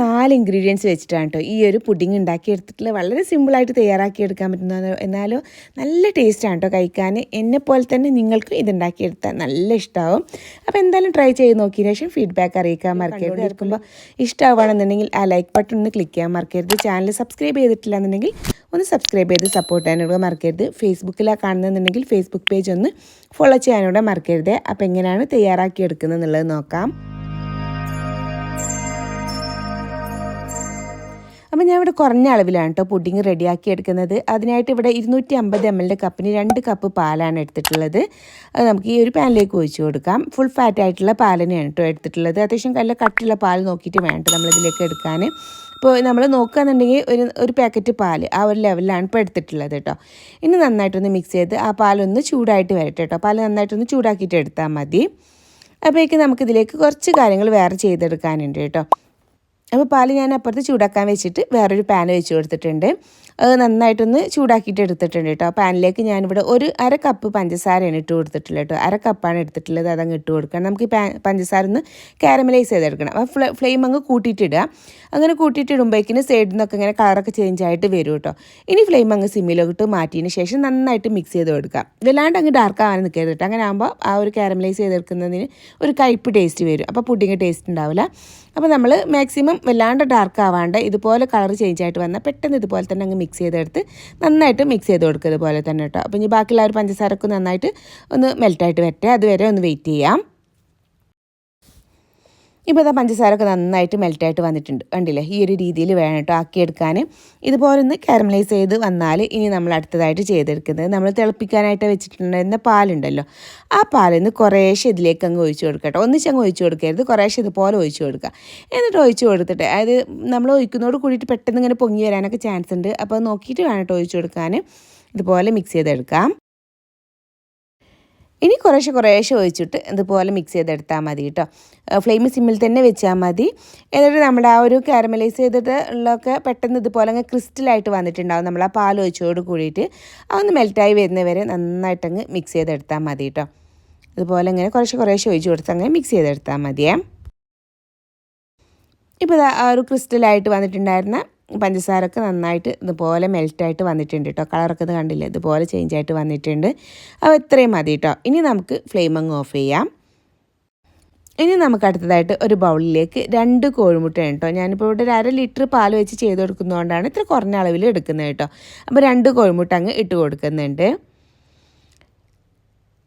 നാല് ഇൻഗ്രീഡിയൻസ് വെച്ചിട്ടാണ് കേട്ടോ ഈ ഒരു പുഡിങ് ഉണ്ടാക്കിയെടുത്തിട്ടുള്ള വളരെ സിമ്പിളായിട്ട് തയ്യാറാക്കിയെടുക്കാൻ പറ്റുന്ന എന്നാലും നല്ല ടേസ്റ്റാണ് കേട്ടോ കഴിക്കാൻ. എന്നെ പോലെ തന്നെ നിങ്ങൾക്കും ഇത് ഉണ്ടാക്കിയെടുത്താൽ നല്ല ഇഷ്ടമാവും അപ്പോൾ എന്തായാലും ട്രൈ ചെയ്ത് നോക്കിയതിന് ശേഷം ഫീഡ്ബാക്ക് അറിയിക്കാൻ മറക്കരുത്. എടുക്കുമ്പോൾ ഇഷ്ടമാവുകയാണെന്നുണ്ടെങ്കിൽ ആ ലൈക്ക് ബട്ടൺ ഒന്ന് ക്ലിക്ക് ചെയ്യാൻ മറക്കരുത്. ചാനൽ സബ്സ്ക്രൈബ് ചെയ്തിട്ടില്ല എന്നുണ്ടെങ്കിൽ ഒന്ന് സബ്സ്ക്രൈബ് ചെയ്ത് സപ്പോർട്ട് ചെയ്യാനൂടെ മറക്കരുത്. ഫേസ്ബുക്കിലാണ് കാണുന്നുണ്ടെങ്കിൽ ഫേസ്ബുക്ക് പേജ് ഒന്ന് ഫോളോ ചെയ്യാനൂടെ മറക്കരുത്. അപ്പോൾ എങ്ങനെയാണ് തയ്യാറാക്കിയെടുക്കുന്നത് എന്നുള്ളത് നോക്കാം. അപ്പോൾ ഞാൻ ഇവിടെ കുറഞ്ഞ അളവിലാണ് കേട്ടോ പുഡിങ് റെഡിയാക്കി എടുക്കുന്നത്. അതിനായിട്ട് ഇവിടെ ഇരുന്നൂറ്റി അമ്പത് എം എല്ലിന്റെ കപ്പിന് രണ്ട് കപ്പ് പാലാണ് എടുത്തിട്ടുള്ളത്. അത് നമുക്ക് ഈ ഒരു പാനിലേക്ക് ഒഴിച്ചു കൊടുക്കാം. ഫുൾ ഫാറ്റ് ആയിട്ടുള്ള പാലിനെയാണ് കേട്ടോ എടുത്തിട്ടുള്ളത്. അത്യാവശ്യം നല്ല കട്ടിയുള്ള പാൽ നോക്കിയിട്ട് വേണ്ട നമ്മളിതിലേക്ക് എടുക്കാൻ. ഇപ്പോൾ നമ്മൾ നോക്കുകയെന്നുണ്ടെങ്കിൽ ഒരു ഒരു പാക്കറ്റ് പാൽ ആ ഒരു ലെവലിലാണ് ഇപ്പോൾ എടുത്തിട്ടുള്ളത് കേട്ടോ ഇനി നന്നായിട്ടൊന്ന് മിക്സ് ചെയ്ത് ആ പാലൊന്ന് ചൂടായിട്ട് വരട്ടെ കേട്ടോ പാൽ നന്നായിട്ടൊന്ന് ചൂടാക്കിയിട്ട് എടുത്താൽ മതി. അപ്പോഴേക്ക് നമുക്കിതിലേക്ക് കുറച്ച് കാര്യങ്ങൾ വേറെ ചെയ്തെടുക്കാനുണ്ട് കേട്ടോ അപ്പോൾ പാൽ ഞാൻ അപ്പുറത്ത് ചൂടാക്കാൻ വെച്ചിട്ട് വേറൊരു പാൻ വെച്ച് കൊടുത്തിട്ടുണ്ട്. അത് നന്നായിട്ടൊന്ന് ചൂടാക്കിയിട്ട് എടുത്തിട്ടുണ്ട് കേട്ടോ. പാനിലേക്ക് ഞാനിവിടെ ഒരു അര കപ്പ് പഞ്ചസാരയാണ് ഇട്ട് കൊടുത്തിട്ടുള്ളത് കേട്ടോ. അര കപ്പാണ് എടുത്തിട്ടുള്ളത്. അതങ്ങ് ഇട്ട് കൊടുക്കണം. നമുക്ക് പഞ്ചസാര ഒന്ന് കാരമലൈസ് ചെയ്തെടുക്കണം. ഫ്ലെ ഫ്ലെയിം അങ്ങ് കൂട്ടിയിട്ടിടുക. അങ്ങനെ കൂട്ടിയിട്ടിടുമ്പോഴേക്കിന് സൈഡിൽ നിന്നൊക്കെ ഇങ്ങനെ കളറൊക്കെ ചേഞ്ച് ആയിട്ട് വരും കേട്ടോ. ഇനി ഫ്ലെയിം അങ്ങ് സിമ്മിലോട്ട് മാറ്റിയതിന് ശേഷം നന്നായിട്ട് മിക്സ് ചെയ്ത് കൊടുക്കാം വല്ലാണ്ട് അങ്ങ് ഡാർക്ക് ആവാൻ നിൽക്കരുത് കേട്ടോ. അങ്ങനെ ആകുമ്പോൾ ആ ഒരു കാരമലൈസ് ചെയ്തെടുക്കുന്നതിന് ഒരു കയ്പ്പ് ടേസ്റ്റ് വരും. അപ്പോൾ പുഡിങ് ടേസ്റ്റ് ഉണ്ടാവില്ല. അപ്പോൾ നമ്മൾ മാക്സിമം വല്ലാണ്ട് ഡാർക്ക് ആവാണ്ട് ഇതുപോലെ കളർ ചേഞ്ച് ആയിട്ട് വന്നാൽ പെട്ടെന്ന് ഇതുപോലെ തന്നെ അങ്ങ് മിക്സ് ചെയ്തെടുത്ത് നന്നായിട്ട് മിക്സ് ചെയ്ത് കൊടുക്കുക ഇതുപോലെ തന്നെ കേട്ടോ. അപ്പോൾ ഇനി ബാക്കിയുള്ള ഒരു പഞ്ചസാരക്ക് നന്നായിട്ട് ഒന്ന് മെൽറ്റായിട്ട് വരട്ടെ. അതുവരെ ഒന്ന് വെയിറ്റ് ചെയ്യാം. ഇപ്പോൾ ഇതാ പഞ്ചസാരമൊക്കെ നന്നായിട്ട് മെൽറ്റായിട്ട് വന്നിട്ടുണ്ട്. കണ്ടില്ലേ? ഈ ഒരു രീതിയിൽ വേണം കേട്ടോ ആക്കിയെടുക്കാൻ. ഇതുപോലെ ഒന്ന് കാരമലൈസ് ചെയ്ത് വന്നാൽ ഇനി നമ്മൾ അടുത്തതായിട്ട് ചെയ്തെടുക്കുന്നത് നമ്മൾ തിളപ്പിക്കാനായിട്ട് വെച്ചിട്ടുണ്ടായിരുന്ന പാലുണ്ടല്ലോ. ആ പാലിൽ നിന്ന് കുറേശ്ശെ ഇതിലേക്ക് അങ്ങ് ഒഴിച്ചു കൊടുക്കട്ടോ ഒന്നിച്ച് അങ്ങ് ഒഴിച്ചു കൊടുക്കരുത്. കുറേശ്ശെ ഇതുപോലെ ഒഴിച്ചു കൊടുക്കുക. എന്നിട്ട് ഒഴിച്ചു കൊടുത്തിട്ട് അതായത് നമ്മൾ ഒഴിക്കുന്നതോട് കൂടിയിട്ട് പെട്ടെന്ന് ഇങ്ങനെ പൊങ്ങി വരാനൊക്കെ ചാൻസ് ഉണ്ട്. അപ്പോൾ നോക്കിയിട്ട് വേണം കേട്ടോ ഒഴിച്ചു കൊടുക്കാൻ. ഇതുപോലെ മിക്സ് ചെയ്തെടുക്കാം. ഇനി കുറേശ്ശെ കുറേശ്ശെ ഒഴിച്ചിട്ട് ഇതുപോലെ മിക്സ് ചെയ്തെടുത്താൽ മതി കേട്ടോ ഫ്ലെയിം സിമ്മിൽ തന്നെ വെച്ചാൽ മതി. എന്നിട്ട് നമ്മുടെ ആ ഒരു കാരമലൈസ് ചെയ്തിട്ട് ഉള്ളതൊക്കെ പെട്ടെന്ന് ഇതുപോലെ അങ്ങ് ക്രിസ്റ്റലായിട്ട് വന്നിട്ടുണ്ടാവും. നമ്മൾ ആ പാൽ ഒഴിച്ചോട് കൂടിയിട്ട് അതൊന്ന് മെൽറ്റായി വരുന്നവരെ നന്നായിട്ടങ്ങ് മിക്സ് ചെയ്തെടുത്താൽ മതി കേട്ടോ ഇതുപോലെ ഇങ്ങനെ കുറേശ്ശെ കുറേശ്ശെ ഒഴിച്ച് കൊടുത്ത് അങ്ങനെ മിക്സ് ചെയ്തെടുത്താൽ മതിയേ. ഇപ്പോൾ ആ ഒരു ക്രിസ്റ്റലായിട്ട് വന്നിട്ടുണ്ടായിരുന്ന പഞ്ചസാരക്ക് നന്നായിട്ട് ഇതുപോലെ മെൽറ്റായിട്ട് വന്നിട്ടുണ്ട് കേട്ടോ കളറൊക്കെ ഇത് കണ്ടില്ല? ഇതുപോലെ ചേഞ്ച് ആയിട്ട് വന്നിട്ടുണ്ട്. അപ്പോൾ ഇത്രയും മതി കേട്ടോ ഇനി നമുക്ക് ഫ്ലെയിം അങ്ങ് ഓഫ് ചെയ്യാം. ഇനി നമുക്ക് അടുത്തതായിട്ട് ഒരു ബൗളിലേക്ക് രണ്ട് കോഴിമുട്ടയാണ് കേട്ടോ ഞാനിപ്പോൾ ഇവിടെ ഒരു അര ലിറ്റർ പാൽ വെച്ച് ചെയ്ത് കൊടുക്കുന്നതുകൊണ്ടാണ് ഇത്ര കുറഞ്ഞ അളവിൽ എടുക്കുന്നത് കേട്ടോ അപ്പോൾ രണ്ട് കോഴിമുട്ട അങ്ങ് ഇട്ട് കൊടുക്കുന്നുണ്ട്.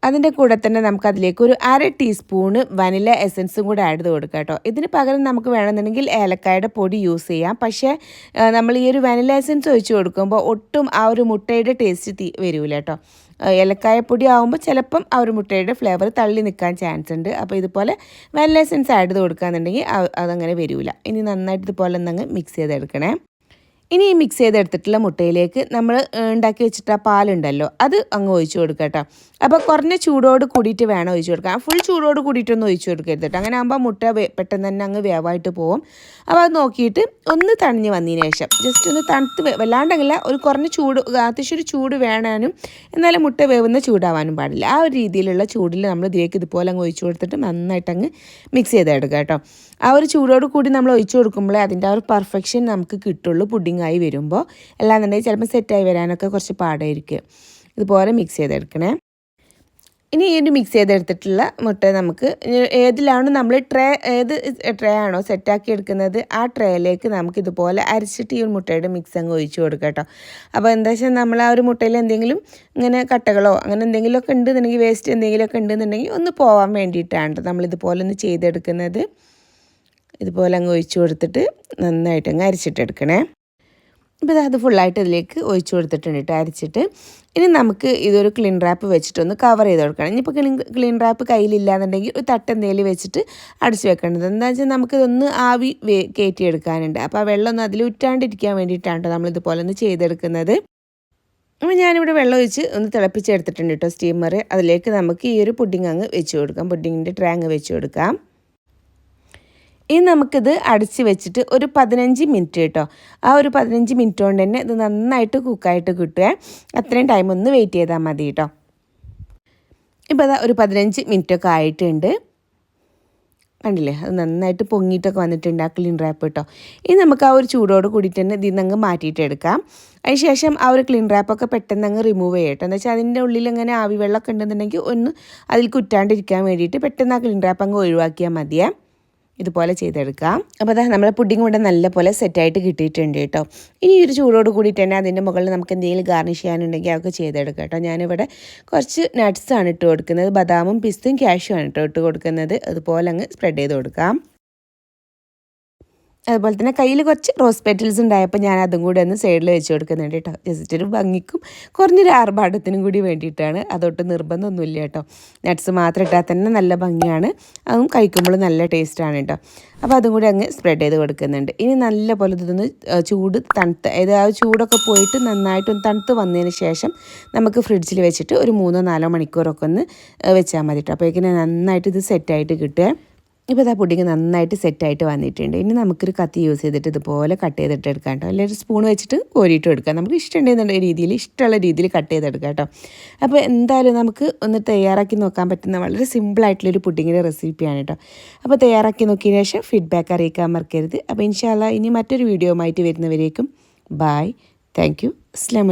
അതിന്റെ കൂടെ തന്നെ നമുക്ക് അതിലേക്ക് ഒരു അര ടീസ്പൂണ് വനില എസൻസും കൂടെ ആഡ് ചെയ്ത് കൊടുക്കാം കേട്ടോ. ഇതിന് പകരം നമുക്ക് വേണമെന്നുണ്ടെങ്കിൽ ഏലക്കായുടെ പൊടി യൂസ് ചെയ്യാം. പക്ഷേ നമ്മൾ ഈ ഒരു വനില എസൻസ് ഒഴിച്ച് കൊടുക്കുമ്പോൾ ഒട്ടും ആ ഒരു മുട്ടയുടെ ടേസ്റ്റ് തീ വരില്ല കേട്ടോ. ഏലക്കായപ്പൊടി ആകുമ്പോൾ ചിലപ്പം ആ ഒരു മുട്ടയുടെ ഫ്ലേവർ തള്ളി നിൽക്കാൻ ചാൻസ് ഉണ്ട്. അപ്പോൾ ഇതുപോലെ വനില എസൻസ് ആഡ് ചെയ്ത് കൊടുക്കുകയെന്നുണ്ടെങ്കിൽ അതങ്ങനെ വരില്ല ഇനി നന്നായിട്ട് ഇതുപോലെ ഒന്നങ്ങ് മിക്സ് ചെയ്തെടുക്കണേ. ഇനി ഈ മിക്സ് ചെയ്തെടുത്തിട്ടുള്ള മുട്ടയിലേക്ക് നമ്മൾ ഉണ്ടാക്കി വെച്ചിട്ട് ആ പാലുണ്ടല്ലോ അത് അങ്ങ് ഒഴിച്ചു കൊടുക്കുക കേട്ടോ. അപ്പോൾ കുറഞ്ഞ ചൂടോട് കൂടിയിട്ട് വേണം ഒഴിച്ചു കൊടുക്കാം ഫുൾ ചൂടോട് കൂടിയിട്ടൊന്നും ഒഴിച്ചു കൊടുക്കരുത് കേട്ടോ. അങ്ങനെ ആകുമ്പോൾ മുട്ട പെട്ടെന്ന് തന്നെ അങ്ങ് വേവായിട്ട് പോകും അപ്പോൾ അത് നോക്കിയിട്ട് ഒന്ന് തണിഞ്ഞ് വന്നതിന് ശേഷം ജസ്റ്റ് ഒന്ന് തണുത്ത് വല്ലാണ്ടെങ്കിൽ ഒരു കുറഞ്ഞ ചൂട് അത്യാവശ്യം ഒരു ചൂട് വേണാനും എന്നാലും മുട്ട വേവുന്ന ചൂടാവാനും പാടില്ല. ആ ഒരു രീതിയിലുള്ള ചൂടിൽ നമ്മൾ ഇതിലേക്ക് ഇതുപോലെ അങ്ങ് ഒഴിച്ചു കൊടുത്തിട്ട് നന്നായിട്ട് അങ്ങ് മിക്സ് ചെയ്തെടുക്കുക കേട്ടോ. ആ ഒരു ചൂടോട് കൂടി നമ്മൾ ഒഴിച്ചു കൊടുക്കുമ്പോഴേ അതിന്റെ ആ ഒരു പെർഫെക്ഷൻ നമുക്ക് കിട്ടുള്ളൂ പുഡിംഗ് ആയി വരുമ്പോൾ അല്ലാന്നുണ്ടെങ്കിൽ ചിലപ്പോൾ സെറ്റായി വരാനൊക്കെ കുറച്ച് പാടായിരിക്കും. ഇതുപോലെ മിക്സ് ചെയ്തെടുക്കണേ. ഇനി ഈ ഒരു മിക്സ് ചെയ്തെടുത്തിട്ടുള്ള മുട്ട നമുക്ക് ഏതിലാണ് നമ്മൾ ട്രേ ഏത് ട്രേ ആണോ സെറ്റാക്കി എടുക്കുന്നത് ആ ട്രേയിലേക്ക് നമുക്ക് ഇതുപോലെ അരച്ചിട്ട് ഈ ഒരു മുട്ടയുടെ മിക്സ് അങ്ങ് ഒഴിച്ചു കൊടുക്കാം കേട്ടോ. അപ്പോൾ എന്താ വെച്ചാൽ നമ്മൾ ആ ഒരു മുട്ടയിൽ എന്തെങ്കിലും ഇങ്ങനെ കട്ടകളോ അങ്ങനെ എന്തെങ്കിലുമൊക്കെ ഉണ്ടെന്നുണ്ടെങ്കിൽ വേസ്റ്റ് എന്തെങ്കിലുമൊക്കെ ഉണ്ടെന്നുണ്ടെങ്കിൽ ഒന്ന് പോകാൻ വേണ്ടിയിട്ടാണ് നമ്മൾ ഇതുപോലെ ഒന്ന് ചെയ്തെടുക്കുന്നത്. ഇതുപോലെ അങ്ങ് ഒഴിച്ചു കൊടുത്തിട്ട് നന്നായിട്ട് അങ്ങ് അരിച്ചിട്ടെടുക്കണേ. ഇപ്പോൾ അത് ഫുള്ളായിട്ട് ഇതിലേക്ക് ഒഴിച്ചു കൊടുത്തിട്ടുണ്ട് കേട്ടോ അരച്ചിട്ട്. ഇനി നമുക്ക് ഇതൊരു ക്ലീൻ റാപ്പ് വെച്ചിട്ടൊന്ന് കവർ ചെയ്ത് കൊടുക്കണം. ഇനിയിപ്പോൾ ക്ലീൻ ക്ലീൻ റാപ്പ് കയ്യിലില്ലാന്നുണ്ടെങ്കിൽ ഒരു തട്ട് എന്തെങ്കിലും വെച്ചിട്ട് അടച്ചു വെക്കേണ്ടത്. എന്താ വെച്ചാൽ നമുക്കിതൊന്ന് ആവി കയറ്റിയെടുക്കാനുണ്ട് അപ്പോൾ ആ വെള്ളം ഒന്ന് അതിൽ ഉറ്റാണ്ടിരിക്കാൻ വേണ്ടിയിട്ടാണ് കേട്ടോ നമ്മളിതുപോലെ ഒന്ന് ചെയ്തെടുക്കുന്നത്. അപ്പോൾ ഞാനിവിടെ വെള്ളം ഒഴിച്ച് ഒന്ന് തിളപ്പിച്ചെടുത്തിട്ടുണ്ട് കേട്ടോ സ്റ്റീമർ അതിലേക്ക് നമുക്ക് ഈ ഒരു പുഡിംഗ് അങ്ങ് വെച്ച് കൊടുക്കാം. പുഡിങ്ങിന്റെ ട്രേ അങ്ങ് വെച്ച് കൊടുക്കാം. ഇനി നമുക്കിത് അടച്ച് വെച്ചിട്ട് ഒരു പതിനഞ്ച് മിനിറ്റ് കേട്ടോ. ആ ഒരു പതിനഞ്ച് മിനിറ്റ് കൊണ്ട് തന്നെ ഇത് നന്നായിട്ട് കുക്കായിട്ട് കിട്ടുക അത്രയും ടൈം ഒന്ന് വെയിറ്റ് ചെയ്താൽ മതി കേട്ടോ. ഇപ്പോൾ അതാ ഒരു പതിനഞ്ച് മിനിറ്റൊക്കെ ആയിട്ടുണ്ട്. കണ്ടില്ലേ? അത് നന്നായിട്ട് പൊങ്ങിയിട്ടൊക്കെ വന്നിട്ടുണ്ട് ആ ക്ലീൻ റാപ്പ് കേട്ടോ. ഇനി നമുക്ക് ആ ഒരു ചൂടോട് കൂടിയിട്ട് തന്നെ ഇതിൽ നിന്ന് അങ്ങ് മാറ്റിയിട്ട് എടുക്കാം. അതിനുശേഷം ആ ഒരു ക്ലീൻ റാപ്പൊക്കെ പെട്ടെന്ന് അങ്ങ് റിമൂവ് ചെയ്യട്ടോ എന്ന് വെച്ചാൽ അതിന്റെ ഉള്ളിൽ അങ്ങനെ ആവി വെള്ളമൊക്കെ ഉണ്ടെന്നുണ്ടെങ്കിൽ ഒന്ന് അതിൽ കുറ്റാണ്ടിരിക്കാൻ വേണ്ടിയിട്ട് പെട്ടെന്ന് ആ ക്ലീൻ റാപ്പ് അങ്ങ് ഒഴിവാക്കിയാൽ മതിയേ. ഇതുപോലെ ചെയ്തെടുക്കുക. അപ്പോൾ അതാ നമ്മുടെ പുഡിംഗ് ഇവിടെ നല്ലപോലെ സെറ്റായിട്ട് കിട്ടിയിട്ടുണ്ട് കേട്ടോ. ഇനി ഒരു ചൂടോട് കൂടിയിട്ട് തന്നെ അതിന്റെ മുകളിൽ നമുക്ക് എന്തെങ്കിലും ഗാർണിഷ് ചെയ്യാനുണ്ടെങ്കിൽ അതൊക്കെ ചെയ്തെടുക്കാം കേട്ടോ. ഞാനിവിടെ കുറച്ച് നട്ട്സാണ് ഇട്ട് കൊടുക്കുന്നത്. ബദാമും പിസ്തും ക്യാഷും ആണ് കേട്ടോ ഇട്ട് കൊടുക്കുന്നത്. അതുപോലെ അങ്ങ് സ്പ്രെഡ് ചെയ്ത് കൊടുക്കാം. അതുപോലെ തന്നെ കയ്യിൽ കുറച്ച് റോസ് പെറ്റൽസ് ഉണ്ടായപ്പോൾ ഞാൻ അതും കൂടി ഒന്ന് സൈഡിൽ വെച്ച് കൊടുക്കുന്നുണ്ട് കേട്ടോ. ജസ്റ്റ് ഒരു ഭംഗിക്കും കുറഞ്ഞൊരു ആർഭാടത്തിനും കൂടി വേണ്ടിയിട്ടാണ്. അതൊട്ട് നിർബന്ധമൊന്നുമില്ല കേട്ടോ. നട്ട്സ് മാത്രം ഇട്ടാൽ തന്നെ നല്ല ഭംഗിയാണ്. അതും കഴിക്കുമ്പോൾ നല്ല ടേസ്റ്റാണ് കേട്ടോ. അപ്പോൾ അതും കൂടി അങ്ങ് സ്പ്രെഡ് ചെയ്ത് കൊടുക്കുന്നുണ്ട്. ഇനി നല്ല പോലെ ഇതൊന്ന് ചൂട് തണുത്ത് അതായത് ആ ചൂടൊക്കെ പോയിട്ട് നന്നായിട്ടൊന്ന് തണുത്ത് വന്നതിന് ശേഷം നമുക്ക് ഫ്രിഡ്ജിൽ വെച്ചിട്ട് ഒരു മൂന്നോ നാലോ മണിക്കൂറൊക്കെ ഒന്ന് വെച്ചാൽ മതി കേട്ടോ. അപ്പോഴേക്കിനെ നന്നായിട്ട് ഇത് സെറ്റായിട്ട് കിട്ടുക. ഇപ്പോൾ ഇതാ പുഡിങ് നന്നായിട്ട് സെറ്റായിട്ട് വന്നിട്ടുണ്ട്. ഇനി നമുക്കൊരു കത്തി യൂസ് ചെയ്തിട്ട് ഇതുപോലെ കട്ട് ചെയ്തിട്ട് എടുക്കാം കേട്ടോ. അല്ലെങ്കിൽ ഒരു സ്പൂൺ വെച്ചിട്ട് കോരിയിട്ട് എടുക്കാം. നമുക്ക് ഇഷ്ടമുണ്ടെന്നുള്ള രീതിയിൽ ഇഷ്ടമുള്ള രീതിയിൽ കട്ട് ചെയ്തെടുക്കാം കേട്ടോ. അപ്പോൾ എന്തായാലും നമുക്ക് ഒന്ന് തയ്യാറാക്കി നോക്കാൻ പറ്റുന്ന വളരെ സിമ്പിളായിട്ടുള്ളൊരു പുഡിങ്ങിന്റെ റെസിപ്പിയാണ് കേട്ടോ. അപ്പോൾ തയ്യാറാക്കി നോക്കിയതിന് ശേഷം ഫീഡ്ബാക്ക് അറിയിക്കാൻ മറക്കരുത്. അപ്പോൾ ഇൻഷാല്ല ഇനി മറ്റൊരു വീഡിയോ ആയിട്ട് വരുന്നവരേക്കും ബായ് താങ്ക് യു അസ്സാം